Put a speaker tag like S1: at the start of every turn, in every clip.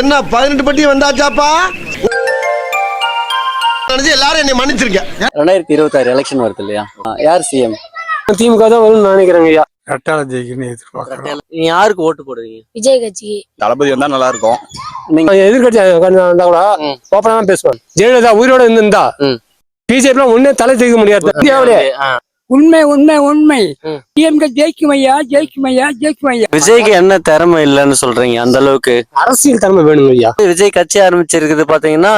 S1: என்ன பதினெட்டு பட்டி வந்தாச்சாப்பா? நினைச்சு எல்லாரும் என்னை மன்னிச்சிருக்கேன்
S2: ரெண்டாயிரத்தி இருபத்தாறு எலெக்ஷன் வருது இல்லையா? யார் சிஎம்
S3: திமுக தான் வரும்னு நினைக்கிறேங்க ஐயா.
S4: ரெட்டால ஜெயிக்கணும்னு எதிர்பார்க்கிறோம்.
S2: நீங்க யாருக்கு ஓட்டு போடுவீங்க
S5: விஜய் கட்சிக்கு.
S6: தளபதி வந்தா நல்லா இருக்கும்
S2: நீங்க
S3: எதிர்கட்சி வந்தா கூட. ஓப்பனா பேசுவாங்க. ஜெயலலிதா உயிரோட இருந்திருந்தா. பிஜேபி ஒன்னே தலை தூக்க முடியாது. இந்தியாவிலே.
S7: உண்மை உண்மை உண்மை. டிஎம்கே ஜெயிக்கும் ஐயா ஜெயிக்கும் ஐயா ஜெயிக்கும் ஐயா.
S2: விஜய்க்கு என்ன திறமை இல்லைன்னு சொல்றீங்க அந்த அளவுக்கு?
S3: அரசியல் தலைமை வேணுங்க ஐயா.
S2: விஜய் கட்சி ஆரம்பிச்சிருக்குது பாத்தீங்கன்னா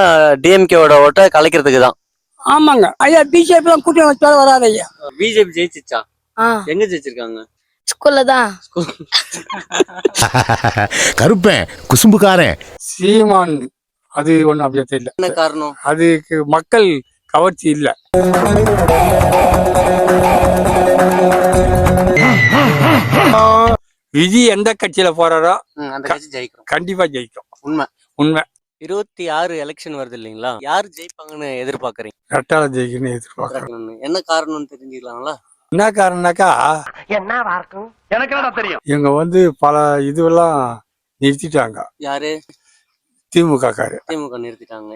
S2: டிஎம்கேவோட ஓட்டை கலைக்கிறதுக்கு தான்.
S7: ஆமாங்க. ஐயா பிஜேபி தான் கூட்டணி வச்சாலும் வராது ஐயா.
S2: பிஜேபி ஜெயிச்சிச்சா? எங்க ஜெயிச்சிருக்காங்க?
S5: ஸ்கூல்ல தான்
S8: கருப்பேன் குசும்புக்காரன்.
S4: சீமான் அது ஒண்ணும் அப்படியே தெரியல.
S2: என்ன காரணம்?
S4: அதுக்கு மக்கள் கவர்ச்சி இல்ல. விஜய் எந்த கட்சியில போறாரோ
S2: அந்த கட்சி ஜெயிக்கும்.
S4: கண்டிப்பா ஜெயிக்கும்.
S2: உண்மை.
S4: உண்மை.
S2: இருபத்தி ஆறு எலெக்ஷன் வருது இல்லைங்களா? யார் ஜெயிப்பாங்கன்னு எதிர்பார்க்கறீங்க?
S4: ரெட்டால ஜெயிக்கணும்னு எதிர்பார்க்கிறோம்.
S2: என்ன காரணம்னு தெரிஞ்சுக்கலாங்களா
S4: என்ன காரணம்னாக்கா இவங்க வந்து பல இதுவெல்லாம் நிறுத்திட்டாங்க.
S2: யாரு?
S4: திமுக காரு
S2: திமுக நிறுத்திட்டாங்க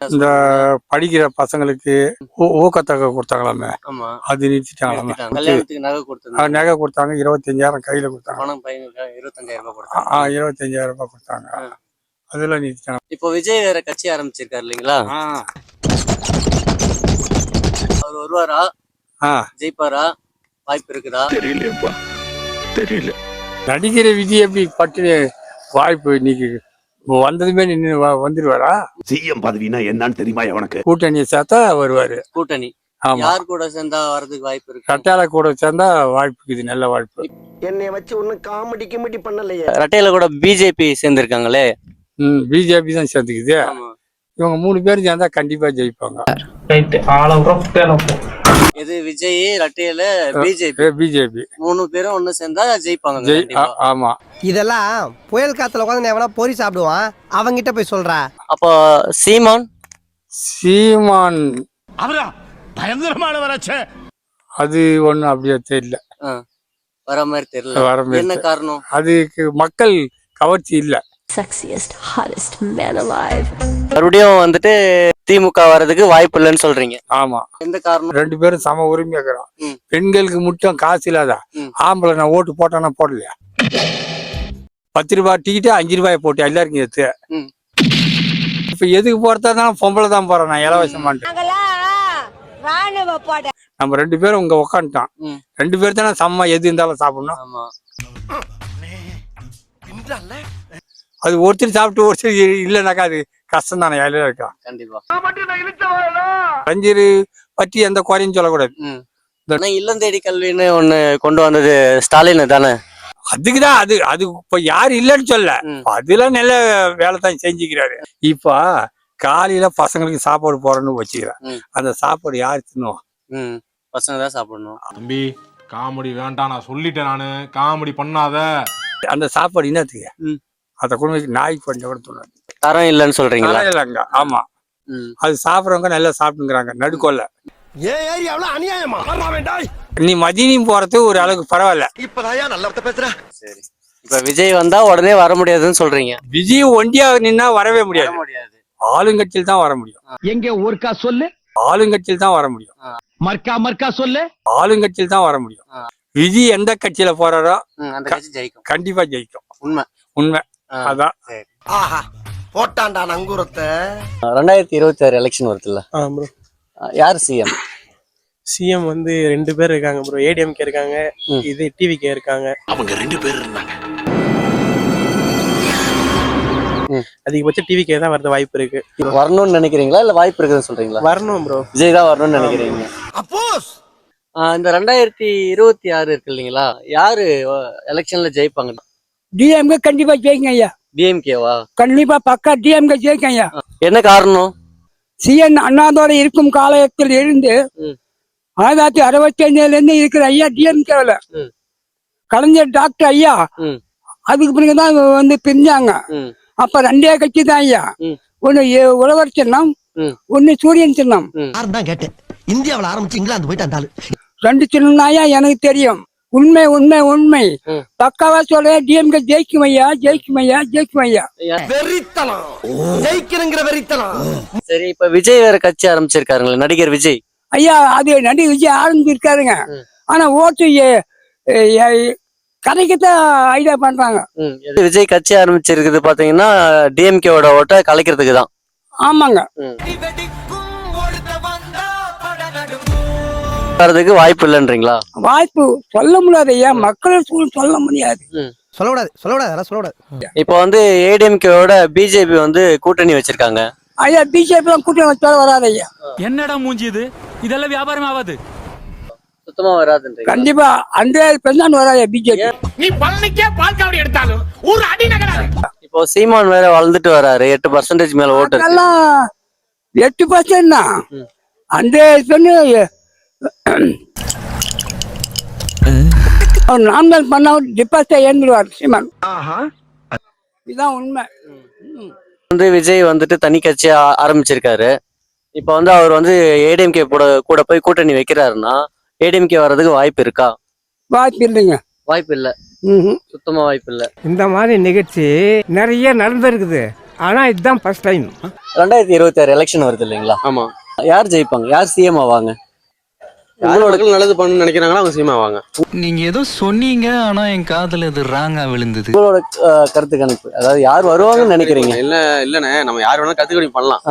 S4: இந்த படிக்கிற பசங்களுக்கு ஊக்கத்தொகை கொடுத்தாங்களாமே.
S2: ஆமா.
S4: அது நிறுத்திட்டாங்களாமே
S2: நகை கொடுத்தாங்க
S4: நகை கொடுத்தாங்க. இருபத்தஞ்சாயிரம் கையில கொடுத்தாங்க.
S2: இருபத்தஞ்சாயிரம் ரூபாய்
S4: இருபத்தஞ்சாயிரம் ரூபாய் கொடுத்தாங்க. அதெல்லாம் நிறுத்திட்டாங்க
S2: இப்போ விஜய் வேற கட்சி ஆரம்பிச்சிருக்காரு இல்லைங்களா? அவர் வருவாரா. ஜெயிப்பாரா? வாய்ப்பு இருக்குதா?
S4: நடிக்கிற விஜய் எப்படி பட்டு வாய்ப்பு இன்னைக்கு வந்ததுமே நின்று வந்துருவாரா?
S8: சிஎம் பதவினா என்னன்னு தெரியுமா உனக்கு
S4: கூட்டணியை சேர்த்தா வருவாரு.
S2: கூட்டணி.
S4: ஆமா.
S2: யார் கூட சேர்ந்தா வரதுக்கு வாய்ப்பு இருக்கு?
S4: கட்டால கூட சேர்ந்தா வாய்ப்பு இது நல்ல வாய்ப்பு.
S1: என்னை வச்சு ஒன்னும் காமெடி கிமெடி பண்ணலையே.
S2: ரெட்டையில கூட பிஜேபி சேர்ந்திருக்காங்களே.
S4: ம் பிஜேபி தான் சேர்ந்துக்குது.
S2: ஆமா.
S4: இவங்க மூணு பேரும் சேர்ந்தா கண்டிப்பா ஜெயிப்பாங்க.
S2: இது விஜய் ரெட்டையில பிஜேபி.
S4: பிஜேபி.
S2: மூணு பேரும் ஒண்ணு சேர்ந்தா ஜெயிப்பாங்க
S4: ஆமா.
S9: இதெல்லாம் புயல் காத்துல உட்காந்து எவனா பொறி சாப்பிடுவான்? அவங்கிட்ட போய் சொல்றா.
S2: அப்போ சீமான்?
S4: சீமான்.
S8: அவரா? பயங்கரமான வராச்சே
S4: அது ஒண்ணும் அப்படியே தெரியல.
S2: ஆ, வர மாதிரி தெரியல.
S4: வர மாதிரி
S2: என்ன. காரணம்?
S4: அதுக்கு மக்கள் கவர்ச்சி இல்ல.
S5: Sexiest hottest man alive.
S2: மறுபடியும் வந்துட்டு திமுக வர்றதுக்கு வாய்ப்பு இல்லைன்னு சொல்றீங்க.
S4: ஆமா.
S2: எந்த காரணம்?
S4: ரெண்டு பேரும் சம உரிமை இருக்கிறோம். பெண்களுக்கு மட்டும் காசு இல்லாத. ஆம்பளை நான் ஓட்டு போட்டானா போடலையா? பத்து ரூபாய் டிக்கெட்டு அஞ்சு ரூபாய் போட்டு எல்லாருக்கும் எடுத்து. இப்ப எதுக்கு போறதா பொம்பளை தான் போறேன் நான் இலவசமான்ட்டு நம்ம ரெண்டு பேரும் இங்க உக்காந்துட்டோம். ரெண்டு பேர் தானே சமமா எது இருந்தாலும் சாப்பிடணும்.
S2: ஆமா.
S4: அது ஒருத்தர் சாப்பிட்டு ஒருத்தர் இல்லைனாக்கா அது கஷ்டம் தானே இலையில இருக்கா?
S2: கண்டிப்பா.
S4: ரஞ்சீர் பற்றி எந்த குறையும் சொல்லக்கூடாது.
S2: இல்லம் தேடி கல்வின்னு ஒண்ணு கொண்டு வந்தது ஸ்டாலின் தானே?
S4: அதுக்கு தான் அது அது இப்ப யாரு இல்லைன்னு சொல்ல. அதெல்லாம் நல்ல வேலை தான் செஞ்சுக்கிறாரு. இப்ப காலையில பசங்களுக்கு சாப்பாடு போறேன்னு வச்சுக்கிறேன். அந்த சாப்பாடு யாரு தின்னுவா
S2: ம். பசங்க தான் சாப்பிடணும்.
S6: தம்பி காமெடி வேண்டாம் நான் சொல்லிட்டேன் நானு. காமெடி பண்ணாத.
S4: அந்த சாப்பாடு என்னத்துக்கு? கொண்டு போய் நாய்க்கு கொஞ்சம் கூட
S2: தரம் இல்லைன்னு சொல்றீங்களா?
S4: இல்லைங்க. ஆமா. அது சாப்பிட்றவங்க நல்லா சாப்பிட்டுங்கிறாங்க. நடுக்கொல்ல.
S1: ஏன் ஏரியாவுல அநியாயமா?
S4: நீ மதியம் போறது ஒரு அளவுக்கு பரவாயில்ல.
S1: இப்பதாயா நல்ல பேசுற.
S2: சரி. இப்ப விஜய் வந்தா உடனே வர முடியாதுன்னு சொல்றீங்க.
S4: விஜய் ஒண்டியா நின்னா வரவே முடியாது.
S2: வர முடியாது.
S4: ஆளுங்கட்சியில் தான் வர முடியும்.
S7: எங்க ஒருக்கா சொல்லு.
S4: ஆளுங்கட்சியில் தான் வர முடியும்.
S7: மர்க்கா மர்க்கா சொல்லு.
S4: ஆளுங்கட்சியில் தான் வர முடியும். விஜய் எந்த கட்சியில போறாரோ
S2: ம், அந்த கட்சி ஜெயிக்கும்.
S4: கண்டிப்பா ஜெயிக்கும்.
S2: உண்மை.
S4: உண்மை. அதான்.
S1: ஆஹா போட்டான்டா நங்கூரத்தை.
S2: ரெண்டாயிரத்தி இருபத்தி ஆறு எலெக்ஷன் வருதுல்ல.
S3: ஆ ப்ரோ
S2: யார் சிஎம்
S3: சிஎம் வந்து ரெண்டு பேர் இருக்காங்க ப்ரோ ஏடிஎம்கே இருக்காங்க
S2: ம்.
S3: இது டிவிகே இருக்காங்க.
S8: அவங்க ரெண்டு பேர் இருந்தாங்க.
S3: அதிகபட்சம் டிவிகே தான் வரது வாய்ப்பு இருக்கு.
S2: வரணும்னு நினைக்கிறீங்களா? இல்ல வாய்ப்பு இருக்குதுன்னு சொல்றீங்களா?
S3: வரணும் ப்ரோ
S2: விஜய் தான் வரணும்னு நினைக்கிறீங்க.
S1: அப்போஸ்!
S2: இந்த ரெண்டாயிரத்தி இருபத்தி ஆறு இருக்கு இல்லைங்களா? யாரு எலெக்ஷன்ல ஜெயிப்பாங்க?
S7: டிஎம்கே கண்டிப்பா ஜெயிக்கும் ஐயா
S2: டிஎம்கேவா
S7: கண்டிப்பா பக்கா டிஎம்கே ஜெயிக்கும் ஐயா
S2: என்ன காரணம்
S7: சிஎன் அண்ணாதோட இருக்கும் காலத்தில் இருந்து. ஆயிரத்தி தொள்ளாயிரத்தி அறுபத்தி அஞ்சுல இருந்து இருக்கிற ஐயா டிஎம்கேல. கலைஞர் டாக்டர் ஐயா. அதுக்கு பிறகுதான் வந்து பிரிஞ்சாங்க. அப்ப ரெண்டே கட்சி தான் ஐயா. ஒண்ணு உழவர் சின்னம். ஒண்ணு சூரியன் சின்னம்
S9: கேட்டேன் இந்தியாவுல ஆரம்பிச்சு இங்கிலாந்து போயிட்டு அந்த ஆளு
S7: ரெண்டு சின்னம் தான் ஐயா எனக்கு தெரியும் உண்மை உண்மை உண்மை. பக்காவா சொல்றேன் டிஎம்கே ஜெயிக்கும் ஐயா ஜெயிக்கும் ஐயா ஜெயிக்கும் ஐயா.
S1: வெறித்தனம். ஜெயிக்கணுங்கிற வெறித்தனம்.
S2: சரி இப்ப விஜய் வேற கட்சி ஆரம்பிச்சிருக்காருங்களே நடிகர் விஜய்.
S7: ஐயா அது நடி விஜய் ஆரம்பிச்சிருக்காருங்க. ஆனா ஓட்டு கதைக்குத்தான் ஐடியா பண்றாங்க.
S2: விஜய் கட்சி ஆரம்பிச்சிருக்குது பாத்தீங்கன்னா டிஎம்கேவோட ஓட்டை கலைக்கிறதுக்கு தான்
S7: ஆமாங்க
S2: வர்றதுக்கு வாய்ப்பு இல்லைன்றீங்களா?
S7: வாய்ப்பு சொல்ல முடியாது ஐயா. மக்கள் சொல்ல முடியாது.
S9: சொல்லக்கூடாது சொல்லக்கூடாது அதெல்லாம் சொல்லக்கூடாது.
S2: இப்போ வந்து ஏடிஎம்கேவோட பிஜேபி வந்து கூட்டணி வச்சிருக்காங்க.
S7: ஐயா பிஜேபி தான் கூட்டணி வச்சாலும் வராது ஐயா.
S10: என்னடா மூஞ்சி இது? இதெல்லாம் வியாபாரம் ஆகாது.
S2: சுத்தமா வராதுன்றீங்க
S7: கண்டிப்பா ஹண்ட்ரட் பெர்சன்ட் வராது பிஜேபி
S8: நீ பழனிக்கே பால் காவடி எடுத்தாலும் ஒரு அடி நகராது.
S2: இப்போ சீமான் வேற வளர்ந்துட்டு வராரு. எட்டு பர்சன்டேஜ் மேல ஓட்டு
S7: எட்டு பர்சன்ட் தான்.
S2: ம்.
S7: அவர் நாமினல் பண்ண டிபாசிட் ஏந்துருவார் சீமான் இதுதான் உண்மை.
S2: வந்து விஜய் வந்துட்டு தனி கட்சி ஆரம்பிச்சிருக்காரு. இப்போ வந்து அவர் வந்து ஏடிஎம்கே கூட கூட போய் கூட்டணி வைக்கிறாருன்னா ஏடிஎம்கே வர்றதுக்கு வாய்ப்பு இருக்கா?
S7: வாய்ப்பு இல்லைங்க.
S2: வாய்ப்பு இல்ல. சுத்தமா வாய்ப்பு இல்ல.
S11: இந்த மாதிரி நிகழ்ச்சி நிறைய நடந்திருக்குது. ஆனா இதுதான் ஃபர்ஸ்ட் டைம்
S2: ரெண்டாயிரத்தி இருபத்தி ஆறு எலெக்ஷன் வருது இல்லைங்களா?
S12: ஆமா.
S2: யார் ஜெயிப்பாங்க? யார் சிஎம் ஆவாங்க?
S12: யார் மக்கள் நல்லது பண்ணணும்னு நினைக்கிறாங்களோ அவங்க சினிமா வாங்க.
S10: நீங்க ஏதோ சொன்னீங்க ஆனா என் காதுல இது ராங்கா விழுந்தது.
S2: உங்களோட கருத்து கணிப்பு. அதாவது யார் வருவாங்கன்னு நினைக்கிறீங்க?
S12: இல்ல இல்லண்ணே நம்ம யார் வேணாலும் கத்துக்கடி பண்ணலாம்.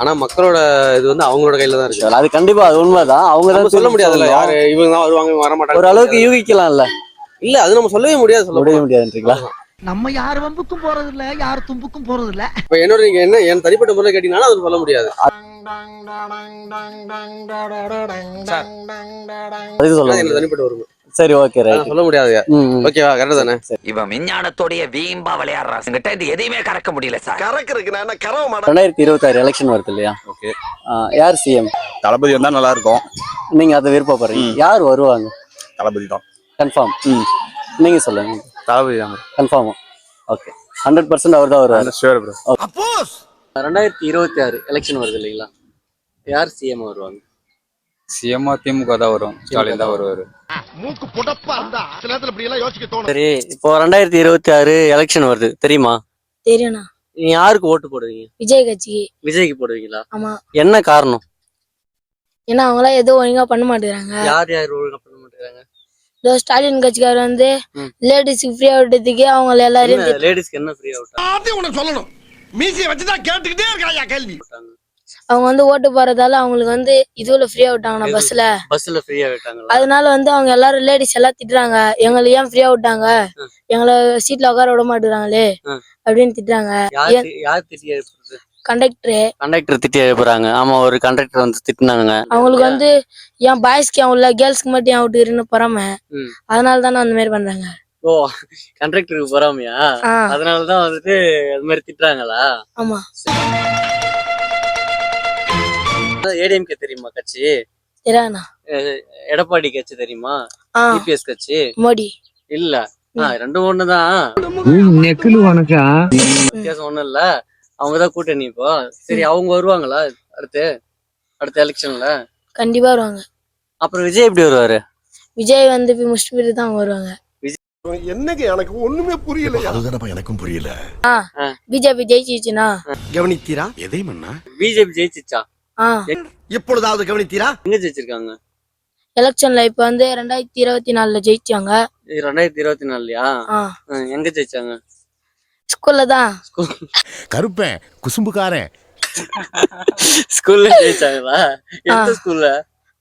S12: ஆனா மக்களோட இது வந்து அவங்களோட கையில தான் இருக்கு.
S2: அது கண்டிப்பா அது உண்மைதான். அவங்க
S12: நம்ம
S2: தான்
S12: சொல்ல முடியாதுல்ல யாரு இவங்க தான் வருவாங்க இவங்க வர மாட்டாங்க.
S2: ஒரு அளவுக்கு யூகிக்கலாம்ல.
S12: இல்ல அது நம்ம சொல்லவே முடியாது சொல்ல
S2: முடிய முடியாதுன்றீங்களா?
S9: நம்ம யார் வம்புக்கும் போறது இல்ல யார் தும்புக்கும் போறது இல்ல
S12: இப்ப என்னோட நீங்க என்ன என் தனிப்பட்ட முறையில் கேட்டீங்கன்னா அது சொல்ல முடியாது. எனக்கு. தனிப்பட்ட உரிமை.
S2: சரி ஓகே
S12: சொல்ல முடியாது. ஓகேவா கரெக்ட் தானே?
S8: இவன் விஞ்ஞானத்தோடைய வீம்பா விளையாடுறான் என்கிட்ட இது எதையுமே கறக்க முடியல சார்.
S1: கறக்குறதுக்கு நான் என்ன கறவை மாட்டேன்
S2: ரெண்டாயிரத்தி இருபத்தி ஆறு எலெக்ஷன் வருது இல்லையா?
S8: ஓகே
S2: யார் சிஎம்
S8: தளபதி வந்தா நல்லா இருக்கும்
S2: நீங்க அதை விருப்பப்படுறீங்க. யார் வருவாங்க?
S8: தளபதி தான்.
S2: கன்ஃபார்ம் நீங்க சொல்லுங்க.
S8: தளபதி தான்
S2: கன்ஃபார்ம் ஓகே ஹண்ட்ரட் பர்சன்ட் அவர் தான் வருவார்.
S8: ஷுவர் ப்ரோ
S1: அப்போஸ்!
S2: ரெண்டாயிரத்தி இருபத்தி ஆறு எலெக்ஷன் வருது இல்லைங்களா? யார் சிஎம் வருவாங்க?
S4: சிஎம்ஆ திமுக தான் வரும். ஸ்டாலின் தான் வருவாரு.
S1: மூக்கு புடப்பா இருந்தா சில நேரத்துல இப்படி எல்லாம் யோசிக்க தோணும்.
S2: சரி இப்போ ரெண்டாயிரத்தி இருபத்தி ஆறு எலெக்ஷன் வருது. தெரியுமா?
S5: தெரியும்ண்ணா.
S2: நீங்க யாருக்கு ஓட்டு போடுவீங்க?
S5: விஜய் கட்சிக்கு.
S2: விஜய்க்கு போடுவீங்களா?
S5: ஆமா.
S2: என்ன காரணம்?
S5: ஏன்னா அவங்களாம் எதுவும் ஒழுங்கா பண்ண மாட்டேங்கிறாங்க.
S2: யார் யார் ஒழுங்கா பண்ண மாட்டேங்கிறாங்க?
S5: இதோ ஸ்டாலின் கட்சிக்காரர் வந்து. லேடிஸ்க்கு ஃப்ரீயா விட்டதுக்கு அவங்க எல்லாரையும் திட்டு-
S2: லேடிஸ்க்கு என்ன ஃப்ரீ அவுட்
S1: எல்லாத்தையும் உனக்கு சொல்லணும். மீசியை வச்சுதான் கேட்டுக்கிட்டே இருக்காயா கேள்வி?
S5: அவங்க வந்து ஓட்டு போறதால அவங்களுக்கு வந்து இதுல ஃப்ரீயா விட்டாங்கண்ணா? பஸ்ல
S2: பஸ்ல ஃப்ரீயா விட்டாங்களா?
S5: அதனால வந்து அவங்க எல்லாரும் லேடிஸ் எல்லாம் திட்டுறாங்க. எங்களை ஏன் ஃப்ரீயா விட்டாங்க. எங்களை சீட்ல உட்கார விட மாட்டேங்கிறாங்களே
S2: ம்.
S5: அப்படின்னு திட்டுறாங்க. கண்டக்டரு
S2: கண்டக்டர் திட்டி எழுப்புறாங்க ஆமா ஒரு கண்டக்டர் வந்து திட்டினாங்க
S5: அவங்களுக்கு வந்து ஏன் பாய்ஸ்க்கு அவன் இல்ல கேர்ள்ஸ்க்கு மட்டும் ஏன் விட்டுக்கிறேன்னு பொறாம.
S2: ம்.
S5: அதனால தானே அந்த மாதிரி பண்றாங்க.
S2: ஓ கண்டக்டருக்கு போறாமையா?
S5: ஆ.
S2: அதனாலதான் வந்துட்டு அது மாதிரி திட்டுறாங்களா?
S5: ஆமா.
S2: ஏடிஎம்கே தெரியுமா கட்சி?
S5: தெரியாதுண்ணா.
S2: எடப்பாடி கட்சி தெரியுமா?
S5: ஆ.
S2: டிபிஎஸ் கட்சி?
S5: மோடி.
S2: இல்ல. ஆ, ரெண்டும் ஒண்ணுதான்.
S11: நெக்கிலு
S2: வித்தியாசம் ஒண்ணும் இல்ல. அவங்கதான் கூட்டணி இப்போ. சரி அவங்க வருவாங்களா அடுத்து? அடுத்த எலெக்ஷன்ல
S5: கண்டிப்பா வருவாங்க.
S2: அப்புறம் விஜய் எப்படி வருவாரு?
S5: விஜய் வந்து போய் முடிச்சுட்டு போயிட்டு தான் அவங்க வருவாங்க.
S1: என்னங்க எனக்கு ஒண்ணுமே புரியலையா?
S8: அதுதானப்பா எனக்கும் புரியல.
S5: பிஜேபி ஜெயிச்சிச்சுன்னா
S1: கவனித்தீரா?
S8: எதை மண்ணா
S2: பிஜேபி ஜெயிச்சிச்சா?
S5: ஆ.
S1: இப்பொழுதாவது கவனித்தீரா?
S2: எங்க ஜெயிச்சிருக்காங்க?
S5: எலெக்ஷன்ல இப்ப வந்து ரெண்டாயிரத்தி இருபத்தி நாலுல ஜெயிச்சாங்க.
S2: ரெண்டாயிரத்தி இருபத்தி நாலுலயா? எங்க ஜெயிச்சாங்க?
S5: ஸ்கூல்ல தான்
S8: கருப்பேன் குசும்புக்காரன்.
S2: ஸ்கூல்ல ஜெயிச்சாங்களா? எந்த ஸ்கூல்ல?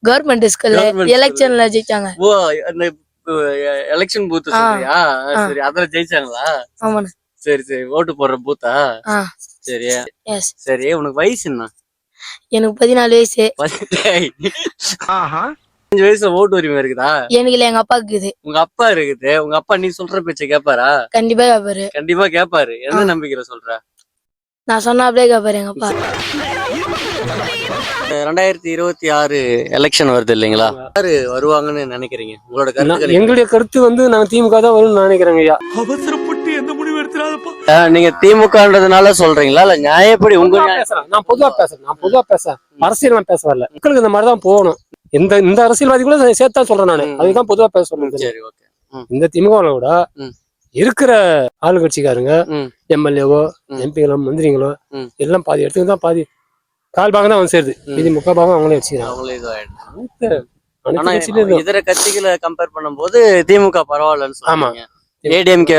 S5: கவர்மெண்ட் ஸ்கூல்ல. எலெக்ஷன்ல ஜெயிச்சாங்க.
S2: ஓ அந்த எலெக்ஷன் பூத் சொல்றியா. சரி அதுல ஜெயிச்சாங்களா?
S5: ஆமாண்ணா.
S2: சரி சரி ஓட்டு போடுற பூத்தா சரி.
S5: எஸ்
S2: சரி உனக்கு வயசு என்ன?
S5: எனக்கு பதினாலு வயசு.
S2: டேய், அஞ்சு வயசுல ஓட்டு உரிமை இருக்குதா?
S5: எனக்கு இல்ல எங்க அப்பாவுக்கு இருக்குது.
S2: உங்க அப்பா இருக்குது. உங்க அப்பா நீ சொல்ற பேச்ச கேப்பாரா?
S5: கண்டிப்பா கேப்பாரு.
S2: கண்டிப்பா கேப்பாரு. எந்த நம்பிக்கையில சொல்ற?
S5: நான் சொன்னா அப்படியே கேப்பாரு எங்க அப்பா.
S2: ரெண்டாயிரத்தி இருபத்தி ஆறு எலெக்ஷன் வருது இல்லைங்களா? யாரு வருவாங்கன்னு நினைக்கிறீங்க? உங்களோட கருத்து
S11: எங்களுடைய கருத்து வந்து நாங்க திமுக தான் வரும்னு நினைக்கிறேங்க ஐயா.
S10: அவசரப்பட்டு எந்த முடிவு எடுத்துறாதப்பா
S2: நீங்க திமுகன்றதுனால சொல்றீங்களா? இல்ல நியாயப்படி உங்க
S11: பொதுவா
S2: நியாய-
S11: பேசுறேன். நான் பொதுவா பேசுறேன். நான் பொதுவா பேசுறேன். அரசியல் நான் பேச வரல. மக்களுக்கு இந்த மாதிரி தான் போகணும்.
S3: எந்த இந்த அரசியல்வாதி கூட சேர்த்தா சொல்றேன் நானு. அதுதான் பொதுவா பேச சொல்றேன்
S2: சரி ஓகே
S3: இந்த திமுகவில் கூட. இருக்கிற ஆளுங்கட்சிக்காரங்க
S2: ம்.
S3: எம்எல்ஏவோ. எம்பிகளோ மந்திரிகளோ
S2: ம்.
S3: எல்லாம் பாதி இடத்துக்கு தான் பாதி கால் பாகம் தான் வந்து சேருது
S2: ம்.
S3: இது முக்கால் பாகம் அவங்களே வச்சுக்கிறாங்க
S2: இதர கட்சிகளை கம்பேர் பண்ணும்போது திமுக பரவாயில்லன்னு
S3: ஆமா.
S2: ஏடிஎம்கே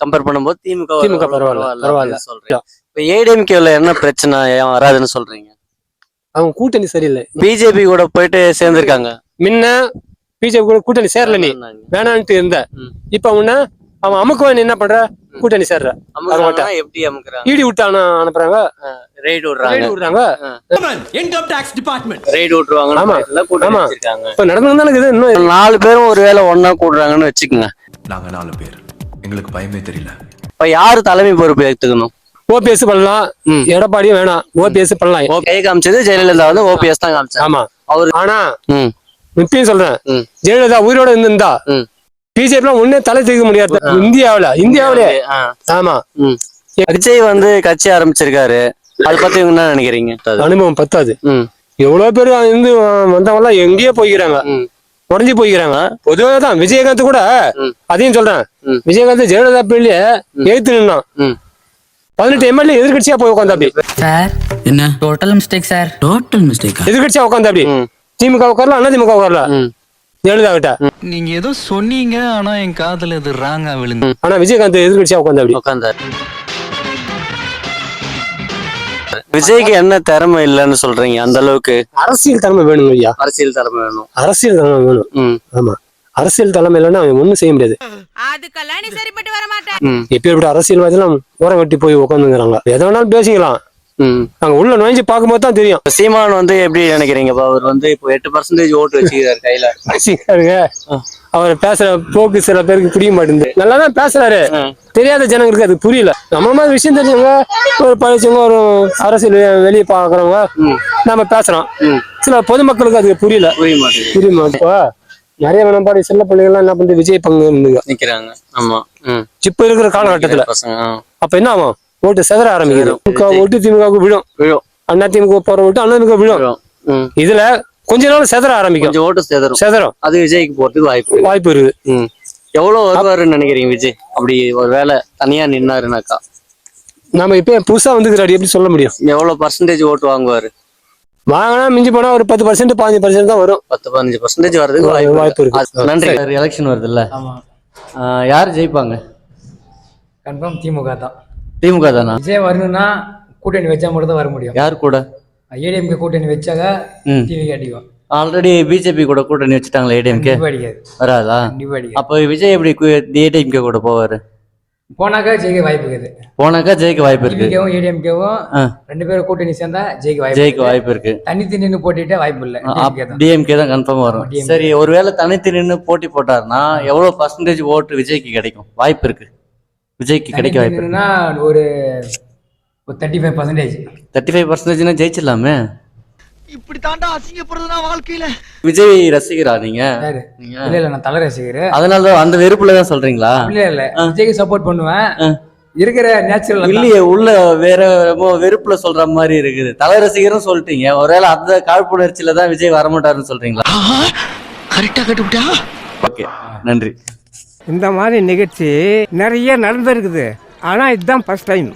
S2: கம்பேர் பண்ணும்போது திமுக
S3: திமுக பரவாயில்ல, பரவாயில்ல.
S2: சொல்றீங்க இப்ப ஏடிஎம்கேல என்ன பிரச்சனை ஏன் வராதுன்னு சொல்றீங்க
S3: அவங்க கூட்டணி சரியில்லை.
S2: பிஜேபி கூட போயிட்டு சேர்ந்திருக்காங்க.
S3: முன்ன பிஜேபி கூட கூட்டணி சேரல நீ. வேணான்ட்டு இருந்த. இப்ப உன்ன அவன் அமுக்குவன் என்ன பண்ற? கூட்டணி சேர்ற.
S2: எப்படி அமுக்குறாங்க?
S3: ஈடி விட்டு அவன அனுப்புறாங்க.
S2: ரைடு விடுறாங்க.
S3: ரைடு விடுறாங்க.
S13: இன்கம் டாக்ஸ் டிபார்ட்மெண்ட்
S2: ரைடு விட்டுருவாங்க
S3: ஆமா.
S2: கூட்டணி. வச்சிருக்காங்க.
S3: இப்ப நடந்து தானே இருக்குது. இன்னும்
S2: நாலு பேரும் ஒரு வேளை ஒன்னா கூடுறாங்கன்னு வச்சுக்கோங்க.
S10: நாங்க நாலு பேர். எங்களுக்கு பயமே தெரியல.
S2: இப்ப யாரு தலைமை பொறுப்பு எடுத்துக்கணும்
S3: ஓபிஎஸ் பண்ணலாம். எடப்பாடியும் வேணாம். ஓபிஎஸ் பண்ணலாம்.
S2: கை காமிச்சது ஜெயலலிதா வந்து ஓபிஎஸ் தான் காமிச்சாங்க
S3: ஆமா.
S2: அவரு
S3: ஆனா இப்பயும் சொல்றேன். ஜெயலலிதா உயிரோட இருந்திருந்தா. பிஜேபி ஒன்னே தலை தூக்க முடியாது. இந்தியாவுல இந்தியாவிலே. ஆமா.
S2: விஜய் வந்து கட்சி ஆரம்பிச்சிருக்காரு. அதை பத்தி என்ன நினைக்கிறீங்க?
S3: அனுபவம் பத்தாது. எவ்வளவு பேர் இருந்து வந்தவங்க எல்லாம் எங்கேயோ போய்க்கிறாங்க. உடஞ்சி போய்க்கிறாங்க. பொதுவாக தான் விஜயகாந்த் கூட. அதையும் சொல்றேன். விஜயகாந்த் ஜெயலலிதா பிள்ளைய எழுத்து நின்னான். பதினெட்டு எம்எல்ஏ எதிர்கட்சியா போய் உட்காந்து அப்படி?
S10: சார். என்ன? Total mistake sir. Total mistake
S3: எதிர்கட்சியா உட்காந்து அப்படி?
S2: ம்.
S3: திமுக உட்காரல அண்ணா திமுக உட்காரல. ஜெயலலிதா கிட்ட.
S10: நீங்க ஏதோ சொன்னீங்க ஆனா என் காதுல இது ராங்கா விழுந்து.
S3: ஆனா விஜயகாந்த் எதிர்கட்சியா உட்காந்து அப்படி?
S2: உட்காந்தாரு விஜய்க்கு என்ன திறமை இல்லைன்னு சொல்றீங்க அந்த அளவுக்கு?
S3: அரசியல் தலைமை வேணும் ஐயா
S2: அரசியல் திறமை வேணும்.
S3: அரசியல் தலைமை வேணும். ஆமா. அரசியல் தலைமை இல்லைன்னா அவன் ஒண்ணும் செய்ய முடியாது.
S14: அதுக்கெல்லாம் நீ சரிப்பட்டு வர மாட்டேன்
S3: எப்பேற்பட்ட அரசியல்வாதி எல்லாம் ஓரம் கட்டி போய் உட்காந்துங்கிறாங்க எதை வேணாலும் பேசிக்கலாம்.
S2: ம்.
S3: அங்க உள்ள நுழைஞ்சு பார்க்கும்போது தான் தெரியும்.
S2: சீமான் வந்து எப்படி நினைக்கிறீங்க அவர் வந்து இப்போ எட்டு பர்சன்டேஜ் ஓட்டு வச்சுக்கிறாரு கையில.
S3: பேசிக்காருங்க அவர் பேசுற போக்கு சில பேருக்கு புரிய மாட்டேங்குது. நல்லா தான் பேசுறாரு தெரியாத ஜனங்களுக்கு அது புரியல. நம்ம மாதிரி விஷயம் தெரிஞ்சவங்க ஒரு படிச்சவங்க ஒரு அரசியல் வெளியே பாக்குறவங்க நம்ம பேசுறோம் சில பொதுமக்களுக்கு அது புரியல.
S2: புரிய மாட்டேங்குது.
S3: புரிய மாட்டோம் நிறைய வேணாம்பாடி சின்ன பிள்ளைங்கள்லாம் என்ன பண்ணுது? விஜய் பங்கு இருந்துங்க
S2: நிக்கிறாங்க. ஆமா.
S3: இப்ப இருக்கிற காலகட்டத்துல. அப்ப என்ன ஆகும்? ஓட்டு செதற ஆரம்பிக்குது. திமுக ஓட்டு திமுகவுக்கு விழும்.
S2: விழும்.
S3: அண்ணா திமுக போற ஓட்டு அண்ணா திமுக விழும். இதுல கொஞ்ச நாள் செதற ஆரம்பிக்கும்.
S2: ஓட்டு சேதரும்
S3: செதறும்.
S2: அது விஜய்க்கு போறதுக்கு வாய்ப்பு இருக்கு.
S3: வாய்ப்பு இருக்குது.
S2: ம். எவ்வளவு வருவாருன்னு நினைக்கிறீங்க விஜய்? அப்படி ஒரு வேலை தனியா நின்னாருனாக்கா.
S3: நாம இப்ப புதுசா வந்துக்கிறாரு எப்படி சொல்ல முடியும்?
S2: எவ்வளவு பர்சன்டேஜ் ஓட்டு வாங்குவாரு?
S3: வாங்கினா மிஞ்சி போனா ஒரு பத்து பர்சன்ட் பாஞ்சு பர்சன்ட் தான் வரும்.
S2: பத்து பதினஞ்சு பர்சன்டேஜ் வர்றதுக்கு வாய்ப்பு
S3: வாய்ப்பு இருக்கு.
S2: நன்றி. எலெக்ஷன் வருது இல்ல யார் ஜெயிப்பாங்க?
S15: கன்ஃபார்ம் திமுக தான்.
S2: திமுக தானா?
S15: விஜய் வரணும்னா கூட்டணி வச்சா மட்டும் தான் வர முடியும்.
S2: யார் கூட?
S15: ஏடிஎம்கே கூட்டணி வச்சாக டிவி அடிக்கும்
S2: ஆல்ரெடி பிஜேபி கூட கூட்டணி வச்சுட்டாங்களா ஏடிஎம்கே வராதா? அப்போ விஜய் எப்படி ஏடிஎம்கே கூட போவாரு?
S15: போனாக்கா ஜெயிக்க வாய்ப்பு இருக்குது.
S2: போனாக்கா ஜெயிக்க வாய்ப்பு இருக்கு
S15: டிவிகேவும் ஏடிஎம்கேவும். ரெண்டு பேரும் கூட்டணி சேர்ந்தா ஜெயிக்க வாய்ப்பு
S2: ஜெயிக்க. வாய்ப்பு இருக்கு
S15: தனித்து நின்று போட்டிட்டே வாய்ப்பு இல்லை.
S2: டிஎம்கே தான். கன்ஃபார்ம் வரும். சரி ஒருவேளை தனித்து நின்று போட்டி போட்டாருன்னா எவ்வளவு பர்சன்டேஜ் ஓட்டு விஜய்க்கு கிடைக்கும்? வாய்ப்பு இருக்கு விஜய்க்கு கிடைக்க வாய்ப்பு இருக்கு
S15: நின்னுனா ஒரு ஒரு thirty five percentage
S2: thirty five பர்சன்டேஜ்னா ஜெயிச்சிடலாமே?
S13: இப்படி தாண்டா அசிங்கப்படுறதுனா வாழ்க்கையில.
S2: விஜய் ரசிகரா நீங்க?
S15: இல்ல இல்ல நான் தலை ரசிகர்.
S2: அதனால தான் அந்த வெறுப்புல தான் சொல்றீங்களா?
S15: இல்ல இல்ல. விஜய்க்கு சப்போர்ட் பண்ணுவேன். இருக்கிற நேச்சுரல்
S2: இல்லையே உள்ள வேற வெறுப்புல சொல்ற மாதிரி இருக்குது. தலை ரசிகரும் சொல்லிட்டீங்க. ஒருவேளை அந்த காழ்ப்புணர்ச்சியில தான் விஜய் வரமாட்டாருன்னு சொல்றீங்களா?
S13: கரெக்டா கட்டுவிட்டா
S2: ஓகே நன்றி.
S11: இந்த மாதிரி நிகழ்ச்சி நிறைய நடந்திருக்குது. ஆனால் இதுதான் ஃபர்ஸ்ட் டைம்